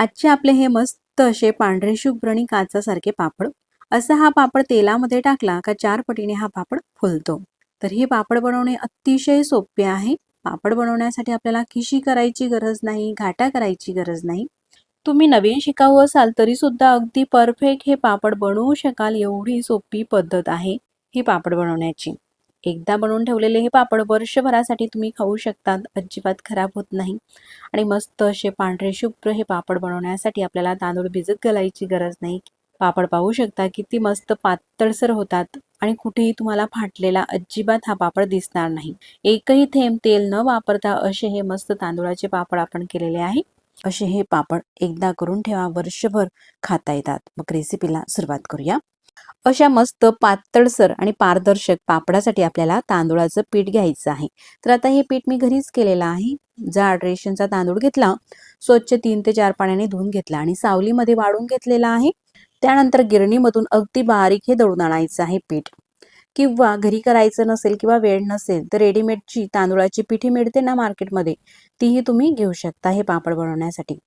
आजचे आपले हे मस्त असे पांढरे शुभ्र आणि काचासारखे पापड. असा हा पापड तेलामध्ये टाकला का चार पटीने हा पापड फुलतो. तर हे पापड बनवणे अतिशय सोपे आहे. पापड बनवण्यासाठी आपल्याला खिशी करायची गरज नाही घाटा करायची गरज नाही. तुम्ही नवीन शिकाऊ असाल तरी सुद्धा अगदी परफेक्ट हे पापड बनवू शकाल एवढी सोपी पद्धत आहे हे पापड बनवण्याची. एकदा बनवून ठेवलेले हे पापड वर्षभरासाठी तुम्ही खाऊ शकतात. अजिबात खराब होत नाही. आणि मस्त असे पांढरे शुभ्र हे पापड बनवण्यासाठी आपल्याला तांदूळ भिजत घालायची गरज नाही. पापड पाहू शकता किती मस्त पातळसर होतात आणि कुठेही तुम्हाला फाटलेला अजिबात हा पापड दिसणार नाही. एकही थेंब तेल न वापरता असे हे मस्त तांदूळाचे पापड आपण केलेले आहे. असे हे पापड एकदा करून ठेवा. वर्षभर खाता येतात. मग रेसिपीला सुरुवात करूया. अशा मस्त पातळसर आणि पारदर्शक पापडासाठी आपल्याला तांदूळाचं पीठ घ्यायचं आहे. तर आता हे पीठ मी घरीच केलेलं आहे. जाड रेशनचा तांदूळ घेतला स्वच्छ तीन ते चार पाण्याने धुवून घेतला आणि सावलीमध्ये वाळून घेतलेला आहे. त्यानंतर गिरणीमधून अगदी बारीक हे दळून आणायचं आहे पीठ. किंवा घरी करायचं नसेल किंवा वेळ नसेल तर रेडीमेडची तांदूळाची पिठी मिळते ना मार्केटमध्ये तीही तुम्ही घेऊ शकता हे पापड बनवण्यासाठी.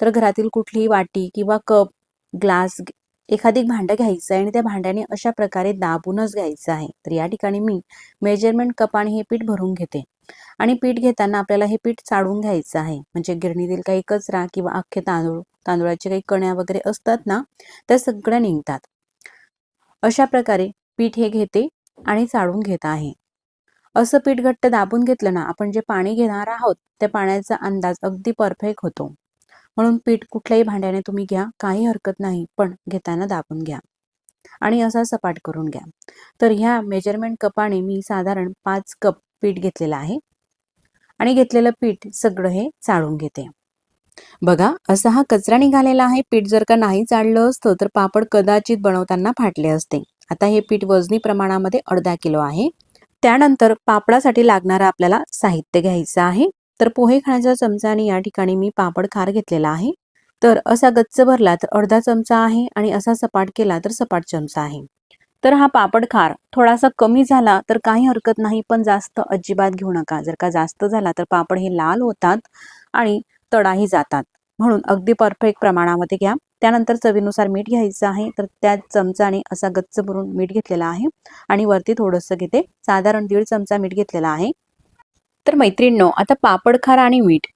तर घरातील कुठलीही वाटी किंवा कप ग्लास एखादी भांडं घ्यायचं आहे आणि त्या भांड्याने अशा प्रकारे दाबूनच घ्यायचं आहे. तर या ठिकाणी मी मेजरमेंट कपाने हे पीठ भरून घेते. आणि पीठ घेताना आपल्याला हे पीठ चाळून घ्यायचं आहे. म्हणजे गिरणीतील काही कचरा किंवा अख्खे तांदूळ तांदूळाचे काही कण्या वगैरे असतात ना त्या सगळ्या निघतात. अशा प्रकारे पीठ हे घेते आणि चाळून घेत आहे. असं पीठ घट्ट दाबून घेतलं ना आपण जे पाणी घेणार आहोत त्या पाण्याचा अंदाज अगदी परफेक्ट होतो. म्हणून पीठ कुठल्याही भांड्याने तुम्ही घ्या काही हरकत नाही पण घेताना दाबून घ्या. आणि असा सपाट करून घ्या. तर ह्या मेजरमेंट कपाने मी साधारण पाच कप पीठ घेतलेलं आहे. आणि घेतलेलं पीठ सगळं हे चाळून घेते. बघा असा हा कचरा निघालेला आहे. पीठ जर का नाही चाळलं असतं तर पापड कदाचित बनवताना फाटले असते. आता हे पीठ वजनी प्रमाणामध्ये अर्धा किलो आहे. त्यानंतर पापडासाठी लागणारं आपल्याला साहित्य घ्यायचं आहे. तर पोहे खाण्याच्या चमचाने या ठिकाणी मी पापड खार घेतलेला आहे. तर असा गच्च भरला तर अर्धा चमचा आहे आणि असा सपाट केला तर सपाट चमचा आहे. तर हा पापड खार थोडासा कमी झाला तर काही हरकत नाही पण जास्त अजिबात घेऊ नका. जर का जास्त झाला तर पापड हे लाल होतात आणि तडाही जातात. म्हणून अगदी परफेक्ट प्रमाणामध्ये घ्या. त्यानंतर चवीनुसार मीठ घ्यायचं आहे. तर त्या चमचाने असा गच्च भरून मीठ घेतलेला आहे आणि वरती थोडंसं घेते. साधारण दीड चमचा मीठ घेतलेला आहे. तर मैत्रिणींनो आता पापड खार आणि मीठ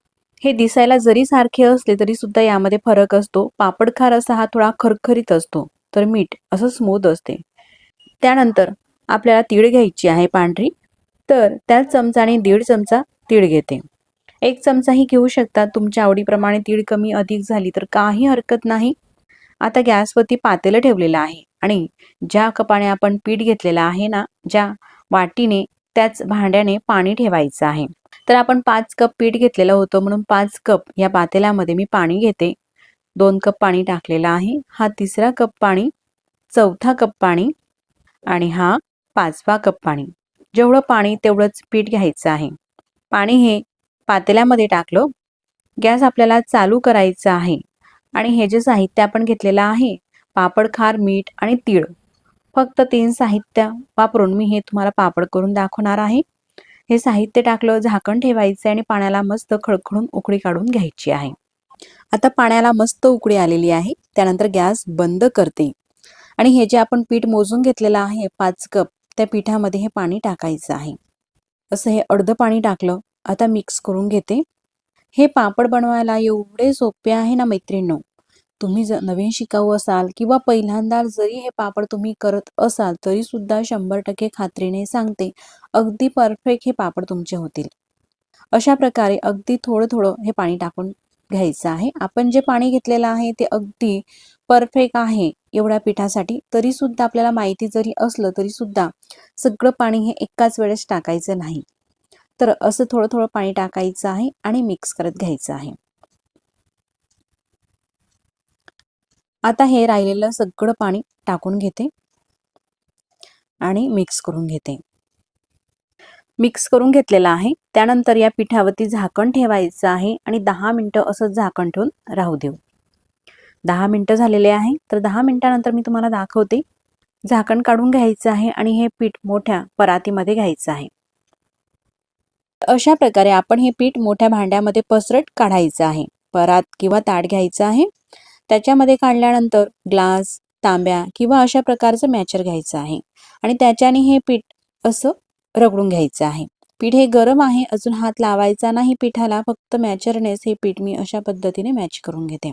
हे दिसायला जरी सारखे असले तरी सुद्धा यामध्ये फरक असतो. पापड खार असा हा थोडा खरखरीत असतो तर मीठ असं स्मूथ असते. त्यानंतर आपल्याला तीळ घ्यायची आहे पांढरी तर त्याच चमचाने दीड चमचा तीळ घेते. एक चमचाही घेऊ शकता. तुमच्या आवडीप्रमाणे तीळ कमी अधिक झाली तर काही हरकत नाही. आता गॅसवरती पातेलं ठेवलेलं आहे आणि ज्या कपाने आपण पीठ घेतलेलं आहे ना ज्या वाटीने त्याच भांड्याने पाणी ठेवायचं आहे. तर आपण पाच कप पीठ घेतलेलं होतं म्हणून पाच कप या पातेल्यामध्ये मी पाणी घेते. दोन कप पाणी टाकलेलं आहे. हा तिसरा कप पाणी चौथा कप पाणी आणि हा पाचवा कप पाणी. जेवढं पाणी तेवढंच पीठ घ्यायचं आहे. पाणी हे पातेल्यामध्ये टाकलं. गॅस आपल्याला चालू करायचा आहे. आणि हे जे साहित्य आपण घेतलेलं आहे पापड खार मीठ आणि तीळ फक्त तीन साहित्य वापरून मी हे तुम्हाला पापड करून दाखवणार आहे. हे साहित्य टाकलं झाकण ठेवायचे आणि पाण्याला मस्त खळखळून उकळी काढून घ्यायची आहे. आता पाण्याला मस्त उकळी आलेली आहे. त्यानंतर गॅस बंद करते. आणि हे जे आपण पीठ मोजून घेतलेलं आहे पाच कप त्या पिठामध्ये हे पाणी टाकायचं आहे. असं हे अर्धं पाणी टाकलं आता मिक्स करून घेते. हे पापड बनवायला एवढे सोपे आहे ना मैत्रिणींनो? तुम्ही जर नवीन शिकाऊ असाल किंवा पहिल्यांदा जरी हे पापड तुम्ही करत असाल तरी सुद्धा शंभर टक्के खात्रीने सांगते अगदी परफेक्ट हे पापड तुमचे होतील. अशा प्रकारे अगदी थोडं थोडं हे पाणी टाकून घ्यायचं आहे. आपण जे पाणी घेतलेलं आहे ते अगदी परफेक्ट आहे एवढ्या पिठासाठी. तरी सुद्धा आपल्याला माहिती जरी असलं तरी सुद्धा सगळं पाणी हे एकाच वेळेस टाकायचं नाही. तर असं थोडं थोडं पाणी टाकायचं आहे आणि मिक्स करत घ्यायचं आहे. आता हे राहिलेलं सगळं पाणी टाकून घेते. आणि मिक्स करून घेते. मिक्स करून घेतलेलं आहे. त्यानंतर या पिठावरती झाकण ठेवायचं आहे. आणि दहा मिनटं असं झाकण ठेवून राहू देऊ. दहा मिनटं झालेले आहे. तर दहा मिनटानंतर मी तुम्हाला दाखवते. झाकण काढून घ्यायचं आहे. आणि हे पीठ मोठ्या परातीमध्ये घ्यायचं आहे. अशा प्रकारे आपण हे पीठ मोठ्या भांड्यामध्ये पसरट काढायचं आहे. परात किंवा ताट घ्यायचं आहे. त्याच्यामध्ये काढल्यानंतर ग्लास तांब्या किंवा अशा प्रकारचं मॅचर घ्यायचं आहे. आणि त्याच्याने हे पीठ असं रगडून घ्यायचं आहे. पीठ हे गरम आहे अजून हात लावायचा नाही पिठाला फक्त मॅचरनेच हे पीठ मी अशा पद्धतीने मॅच करून घेते.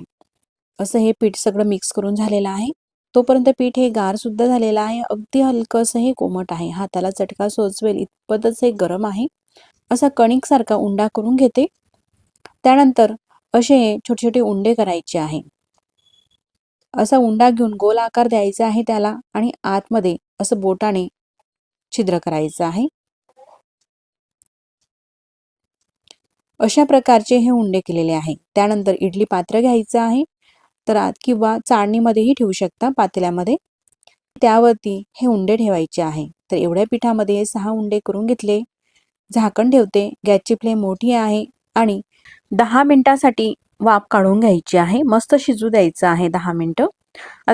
असं हे पीठ सगळं मिक्स करून झालेलं आहे. तोपर्यंत पीठ हे गार सुद्धा झालेलं आहे. अगदी हलकंसं हे कोमट आहे. हाताला चटका सोचवेल इतपतच हे गरम आहे. असा कणिकसारखा उंडा करून घेते. त्यानंतर असे छोटे छोटे उंडे करायचे आहे. असा उंडा घेऊन गोल आकार द्यायचा आहे त्याला आणि आतमध्ये असं बोटाने छिद्र करायचं आहे. अशा प्रकारचे हे उंडे केलेले आहे. त्यानंतर इडली पात्र घ्यायचं आहे. तर आत किंवा चाळणीमध्येही ठेवू शकता पातेल्यामध्ये. त्यावरती हे उंडे ठेवायचे आहे. तर एवढ्या पिठामध्ये सहा उंडे करून घेतले. झाकण ठेवते. गॅसची फ्लेम मोठी आहे. आणि दहा मिनिटासाठी वाफ काढून घ्यायची आहे. मस्त शिजू द्यायचं आहे दहा मिनटं.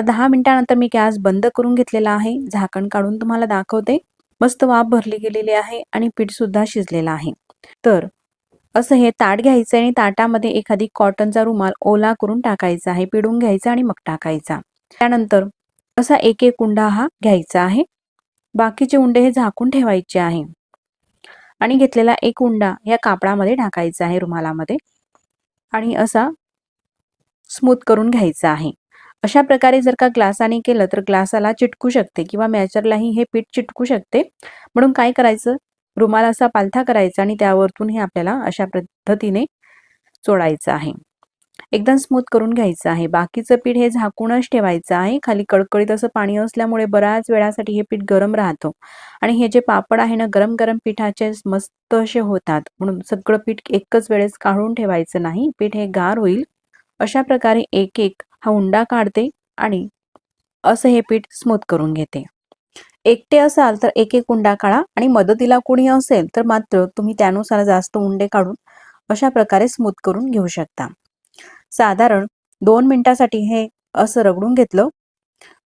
दहा मिनटानंतर मी गॅस बंद करून घेतलेला आहे. झाकण काढून तुम्हाला दाखवते. मस्त वाफ भरली गेलेली आहे आणि पीठ सुद्धा शिजलेलं आहे. तर असं हे ताट घ्यायचं आणि ताटामध्ये एखादी कॉटनचा रुमाल ओला करून टाकायचा आहे. पिडून घ्यायचा आणि मग टाकायचा. त्यानंतर असा एक एक उंडा हा घ्यायचा आहे. बाकीचे उंडे हे झाकून ठेवायचे आहे. आणि घेतलेला एक उंडा या कापडामध्ये टाकायचा आहे रुमालामध्ये. आणि असा स्मूथ करून घ्यायचा आहे. अशा प्रकारे जर का ग्लासाने केलं तर ग्लासाला चिटकू शकते किंवा मॅचरलाही हे पीठ चिटकू शकते. म्हणून काय करायचं? रुमाल असा पालथा करायचा आणि त्यावरतून हे आपल्याला अशा पद्धतीने चोडायचं आहे. एकदम स्मूथ करून घ्यायचं आहे. बाकीचं पीठ हे झाकूनच ठेवायचं आहे. खाली कडकडीत असं पाणी असल्यामुळे बऱ्याच वेळासाठी हे पीठ गरम राहतो. आणि हे जे पापड आहे ना गरम गरम पिठाचे मस्त असे होतात. म्हणून सगळं पीठ एकच वेळेस काढून ठेवायचं नाही. पीठ हे गार होईल. अशा प्रकारे एक एक हा उंडा काढते आणि असं हे पीठ स्मूथ करून घेते. एकटे असाल तर एक एक उंडा काढा आणि मदतीला कोणी असेल तर मात्र तुम्ही त्यानुसार जास्त उंडे काढून अशा प्रकारे स्मूथ करून घेऊ शकता. साधारण दोन मिनिटासाठी हे असं रगडून घेतलं.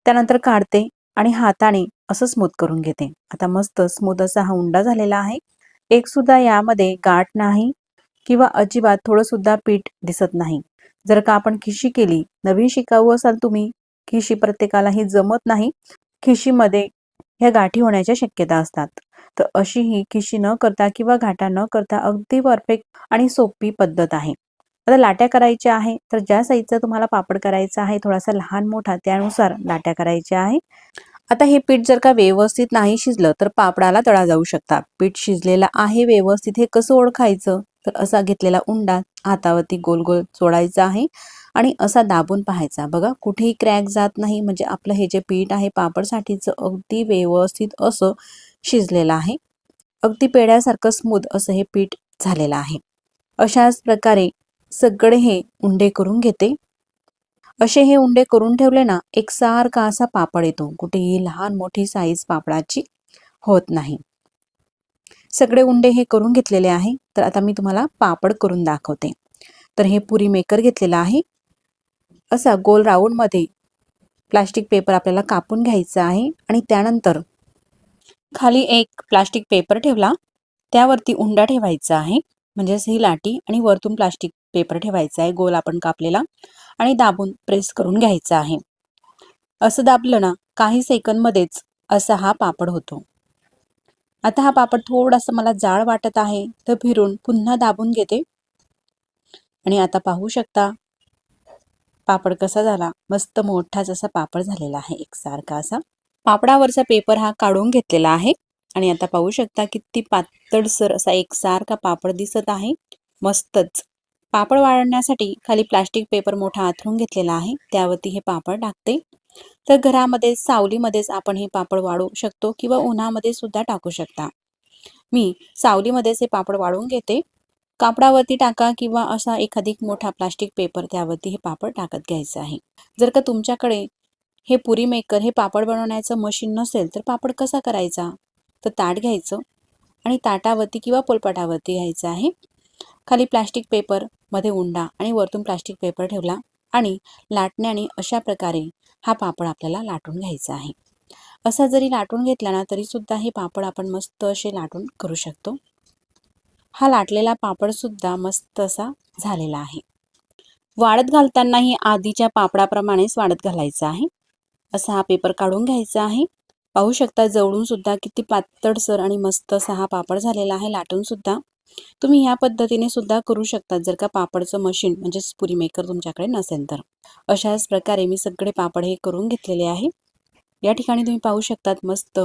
त्यानंतर काढते आणि हाताने असं स्मूथ करून घेते. आता मस्त स्मूथ असा हा उंडा झालेला आहे. एक सुद्धा यामध्ये गाठ नाही किंवा अजिबात थोडं सुद्धा पीठ दिसत नाही. जर का आपण खिशी केली नवीन शिकाऊ असाल तुम्ही खिशी प्रत्येकालाही जमत नाही. खिशीमध्ये ह्या गाठी होण्याच्या शक्यता असतात. तर अशी ही खिशी न करता किंवा घाटा न करता अगदी परफेक्ट आणि सोपी पद्धत आहे. आता लाट्या करायच्या आहे तर ज्या साईजचा तुम्हाला पापड करायचा आहे थोडासा लहान मोठा त्यानुसार लाट्या करायच्या आहे. आता हे पीठ जर का व्यवस्थित नाही शिजलं तर पापडाला तळा जाऊ शकता. पीठ शिजलेलं आहे व्यवस्थित हे कसं ओळखायचं? तर असा घेतलेला उंडा हातावरती गोल गोल चोडायचा आहे आणि असा दाबून पाहायचा. बघा कुठेही क्रॅक जात नाही म्हणजे आपलं हे जे पीठ आहे पापडसाठीचं अगदी व्यवस्थित असं शिजलेलं आहे. अगदी पेड्यासारखं स्मूथ असं हे पीठ झालेलं आहे. अशाच प्रकारे सगळे हे उंडे करून घेते. असे हे उंडे करून ठेवले ना एक सारखा असा पापड येतो. कुठेही लहान मोठी साईज पापडाची होत नाही. सगळे उंडे हे करून घेतलेले आहे. तर आता मी तुम्हाला पापड करून दाखवते. तर हे पुरी मेकर घेतलेला आहे. असा गोल राऊंडमध्ये प्लास्टिक पेपर आपल्याला कापून घ्यायचा आहे. आणि त्यानंतर खाली एक प्लास्टिक पेपर ठेवला. त्यावरती उंडा ठेवायचा आहे. म्हणजेच ही लाटी आणि वरतून प्लास्टिक पेपर ठेवायचा आहे गोल आपण कापलेला आणि दाबून प्रेस करून घ्यायचा आहे. असं दाबलं ना काही सेकंदमध्येच असा हा पापड होतो. आता हा पापड थोडासा मला जाड वाटत आहे तर फिरून पुन्हा दाबून घेते. आणि आता पाहू शकता पापड कसा झाला. मस्त मोठाच असा पापड झालेला आहे एकसारखा असा. पापडावरचा पेपर हा काढून घेतलेला आहे. आणि आता पाहू शकता किती पातळसर असा एकसारखा पापड दिसत आहे. मस्तच. पापड वाळण्यासाठी खाली प्लास्टिक पेपर मोठा आथरून घेतलेला आहे. त्यावरती हे पापड टाकते. तर घरामध्ये सावलीमध्येच आपण हे पापड वाळू शकतो किंवा उन्हामध्ये सुद्धा टाकू शकता. मी सावलीमध्येच हे पापड वाळून घेते. कापडावरती टाका किंवा असा एखादी मोठा प्लास्टिक पेपर त्यावरती हे पापड टाकत घ्यायचं आहे. जर का तुमच्याकडे हे पुरी मेकर हे पापड बनवण्याचं मशीन नसेल तर पापड कसा करायचा? तर ताट घ्यायचं आणि ताटावरती किंवा पोलपाटावरती घ्यायचं आहे. खाली प्लास्टिक पेपर मध्ये उंडा आणि वरतून प्लास्टिक पेपर ठेवला आणि लाटण्याने अशा प्रकारे हा पापड आपल्याला लाटून घ्यायचा आहे. असा जरी लाटून घेतला ना तरी सुद्धा हे पापड आपण मस्त असे लाटून करू शकतो. हा लाटलेला पापड सुद्धा मस्त असा झालेला आहे. वाळत घालतानाही आधीच्या पापडाप्रमाणेच वाळत घालायचं आहे. असा हा पेपर काढून घ्यायचा आहे. पाहू शकता जवळून सुद्धा किती पातळसर आणि मस्त असा हा पापड झालेला आहे. लाटून सुद्धा तुम्ही ह्या पद्धतीने सुद्धा करू शकता जर का पापडचं मशीन म्हणजेच पुरी मेकर तुमच्याकडे नसेल तर. अशाच प्रकारे मी सगळे पापड हे करून घेतलेले आहे. या ठिकाणी तुम्ही पाहू शकतात मस्त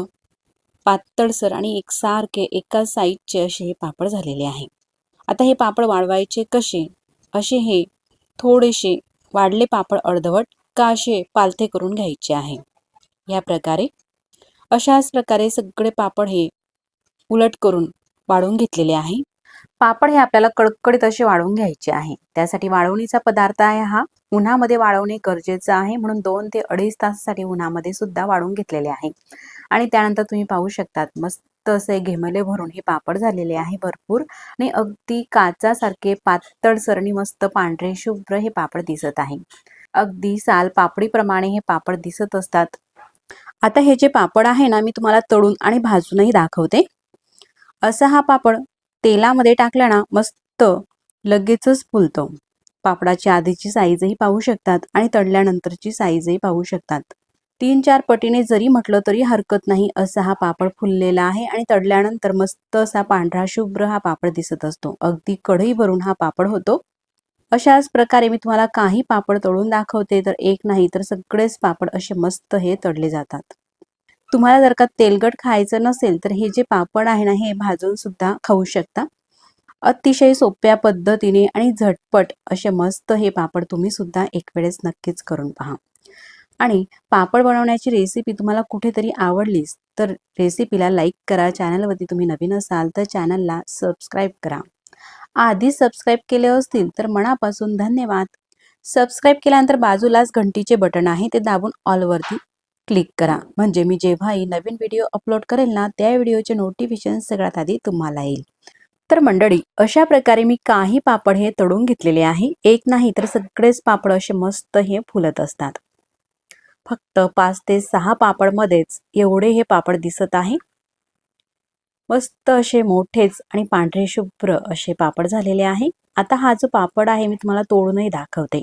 पातळसर आणि एकसारखे एका साईजचे असे हे पापड झालेले आहे. आता हे पापड वाळवायचे कसे? असे हे थोडेसे वाढले पापड अर्धवट का असे पालथे करून घ्यायचे आहे. या प्रकारे अशाच प्रकारे सगळे पापड हे उलट करून वाढून घेतलेले आहे. पापड हे आपल्याला कडकडीत असे वाळवून घ्यायचे आहे. त्यासाठी वाळवणीचा पदार्थ आहे हा. उन्हामध्ये वाळवणे गरजेचं आहे. म्हणून दोन ते अडीच तासासाठी उन्हामध्ये सुद्धा वाळवून घेतलेले आहे. आणि त्यानंतर तुम्ही पाहू शकतात मस्त असे घेमले भरून हे पापड झालेले आहे भरपूर. आणि अगदी काचासारखे पातळ सरणी मस्त पांढरे शुभ्र हे पापड दिसत आहे. अगदी साल पापडीप्रमाणे हे पापड दिसत असतात. आता हे जे पापड आहे ना मी तुम्हाला तळून आणि भाजूनही दाखवते. असा हा पापड तेलामध्ये टाकलं ना मस्त लगेचच फुलतो. पापडाची आधीची साईजही पाहू शकतात आणि तळल्यानंतरची साईजही पाहू शकतात. तीन चार पटीने जरी म्हटलं तरी हरकत नाही असा हा पापड फुललेला आहे आणि तळल्यानंतर मस्त असा पांढरा शुभ्र हा पापड दिसत असतो. अगदी कढई भरून हा पापड होतो. अशाच प्रकारे मी तुम्हाला काही पापड तळून दाखवते तर एक नाही तर सगळेच पापड असे मस्त हे तळले जातात. तुम्हाला जर का तेलगट खायचं नसेल तर हे जे पापड आहे ना हे भाजून सुद्धा खाऊ शकता. अतिशय सोप्या पद्धतीने आणि झटपट असे मस्त हे पापड तुम्ही सुद्धा एक वेळेस नक्कीच करून पहा. आणि पापड बनवण्याची रेसिपी तुम्हाला कुठेतरी आवडलीच तर रेसिपीला लाईक करा. चॅनलवरती तुम्ही नवीन असाल तर चॅनलला सबस्क्राईब करा. आधी सबस्क्राईब केले असतील तर मनापासून धन्यवाद. सबस्क्राईब केल्यानंतर बाजूलाच घंटीचे बटन आहे ते दाबून ऑलवरती क्लिक करा. म्हणजे मी जेव्हाही नवीन व्हिडिओ अपलोड करेल ना त्या व्हिडिओचे नोटिफिकेशन सगळ्यात आधी तुम्हाला येईल. तर मंडळी अशा प्रकारे मी काही पापड हे तळून घेतलेले आहे. एक नाही तर सगळेच पापड असे मस्त हे फुलत असतात. फक्त पाच ते सहा पापडमध्येच एवढे हे पापड दिसत आहे. मस्त असे मोठेच आणि पांढरे शुभ्र असे पापड झालेले आहे. आता हा जो पापड आहे मी तुम्हाला तोडूनही दाखवते.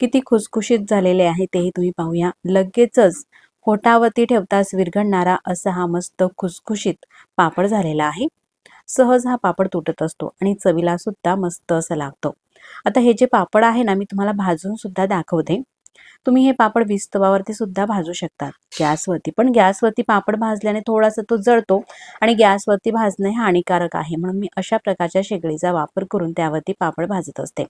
किती खुसखुशीत झालेले आहे तेही तुम्ही पाहूया. लगेचच होटावती ठेवताच विरघळणारा असा हा मस्त खुसखुशीत पापड झालेला आहे. सहज हा पापड तुटत असतो आणि चवीला सुद्धा मस्त असं लागतो. आता हे जे पापड आहे ना मी तुम्हाला भाजून सुद्धा दाखवते. तुम्ही हे पापड विस्तवावरती सुद्धा भाजू शकतात गॅसवरती पण गॅसवरती पापड भाजल्याने थोडासा तो जळतो आणि गॅसवरती भाजणे हानिकारक आहे. म्हणून मी अशा प्रकारच्या शेगडीचा वापर करून त्यावरती पापड भाजत असते.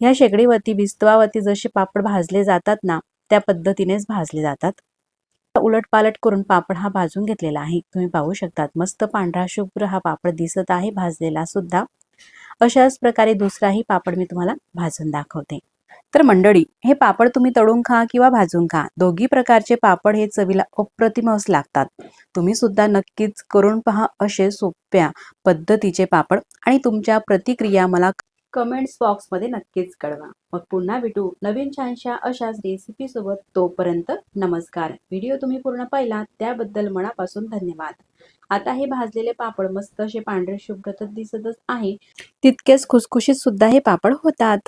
ह्या शेगडीवरती विस्तवावरती जसे पापड भाजले जातात ना त्या पद्धतीनेच भाजले जातात. उलट पालट करून पापड हा भाजून घेतलेला आहे. तुम्ही पाहू शकतात मस्त पांढरा शुभ्र हा पापड दिसत आहे भाजलेला सुद्धा. अशाच प्रकारे दुसराही पापड मी तुम्हाला भाजून दाखवते. तर मंडळी हे पापड तुम्ही तळून खा किंवा भाजून खा. दोघी प्रकारचे पापड हे चवीला अप्रतिमच लागतात. तुम्ही सुद्धा नक्कीच करून पहा असे सोप्या पद्धतीचे पापड आणि तुमच्या प्रतिक्रिया मला कमेंट्स बॉक्समध्ये नक्कीच कळवा. मग पुन्हा भेटू नवीन छानशा अशाच रेसिपी सोबत. तोपर्यंत नमस्कार. व्हिडिओ तुम्ही पूर्ण पाहिला त्याबद्दल मनापासून धन्यवाद. आता हे भाजलेले पापड मस्त असे पांढरे शुभ्र तर दिसतच आहे. तितकेच खुसखुशीत सुद्धा हे पापड होतात.